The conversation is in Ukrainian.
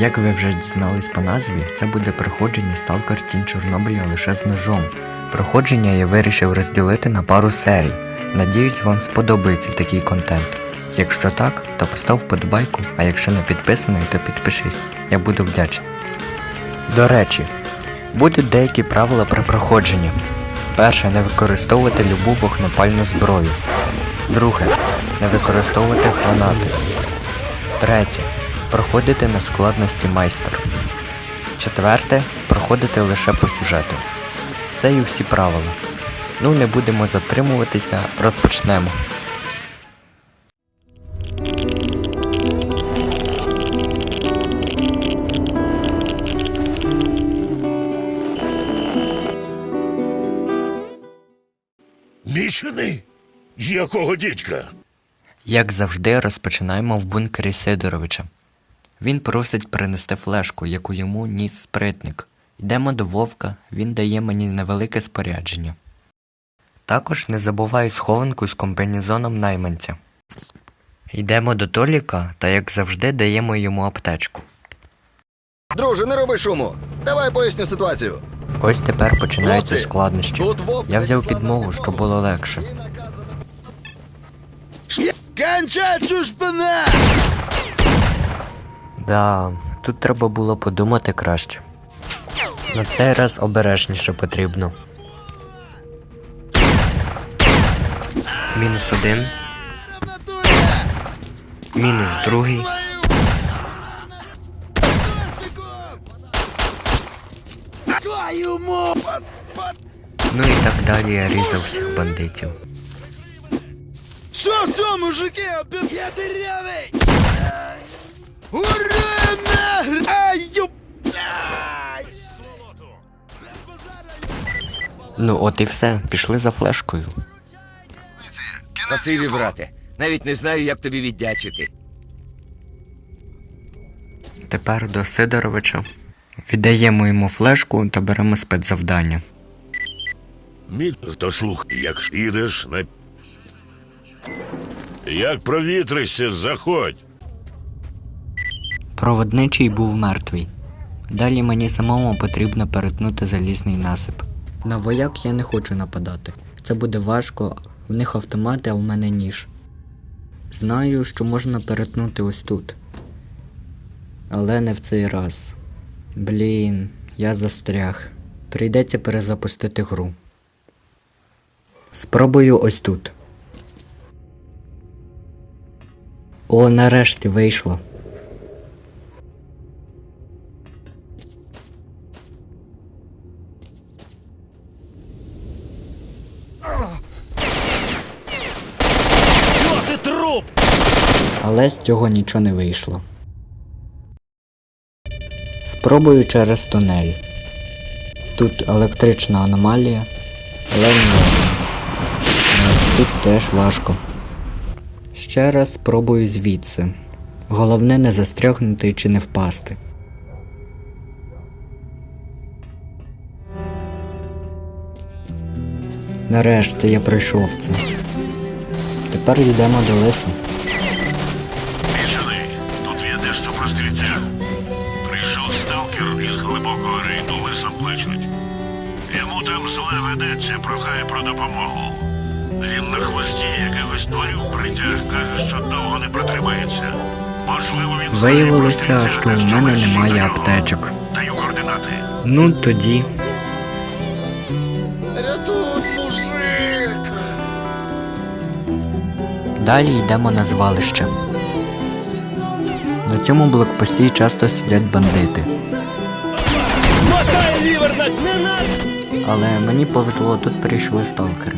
Як ви вже дізнались по назві, це буде проходження Сталкер Тінь Чорнобиля лише з ножом. Проходження я вирішив розділити на пару серій. Надіюсь, вам сподобається такий контент. Якщо так, то постав вподобайку, а якщо не підписаний, то підпишись. Я буду вдячний. До речі, будуть деякі правила при проходженні. Перше, не використовувати любу вогнепальну зброю. Друге, не використовувати гранати. Третє. Проходити на складності майстер. Четверте. Проходити лише по сюжету. Це і всі правила. Ну, не будемо затримуватися, розпочнемо. Мічений? Якого дідька? Як завжди, розпочинаємо в бункері Сидоровича. Він просить принести флешку, яку йому ніс спритник. Йдемо до Вовка, він дає мені невелике спорядження. Також не забуваю схованку з комбінезоном найманця. Йдемо до Толіка та, як завжди, даємо йому аптечку. Друже, не роби шуму. Давай поясню ситуацію. Ось тепер починаються Хлопці, складнощі. тут вовк Я взяв надіслав підмогу, нас щоб було легше. Наказано- чушпина! Да, тут треба було подумати краще. На цей раз обережніше потрібно. Мінус один. Мінус другий. Ну і так далі я різав всіх бандитів. Все, все, мужики, я дырявый! Ай, Ну от і все, пішли за флешкою. Спасибі, брате. Навіть не знаю, як тобі віддячити. Тепер до Сидоровича. Віддаємо йому флешку та беремо спецзавдання. Мід, то слухай, як їдеш на... Як провітришся, заходь. Проводничий був мертвий. Далі мені самому потрібно перетнути залізний насип. На вояк я не хочу нападати. Це буде важко, в них автомати, а в мене ніж. Знаю, що можна перетнути ось тут. Але не в цей раз. Блін, я застряг. Прийдеться перезапустити гру. Спробую ось тут. О, нарешті вийшло. Але з цього нічого не вийшло. Спробую через тунель. Тут електрична аномалія, але не Тут теж важко. Ще раз спробую звідси. Головне не застрягнути чи не впасти. Нарешті я пройшов це. Тепер йдемо до лису. Прийшов із глибокого рейду лисом кличуть. Йому там зле ведеться, прохає про допомогу. Він на хвості якихось тварів притяг, каже, що довго не протримається. Можливо, він Виявилося, що у мене немає аптечок. Даю координати. Ну тоді. Рятуй, мужик! Далі йдемо на звалище. На цьому блокпості часто сидять бандити. Але мені повезло, тут прийшли сталкери.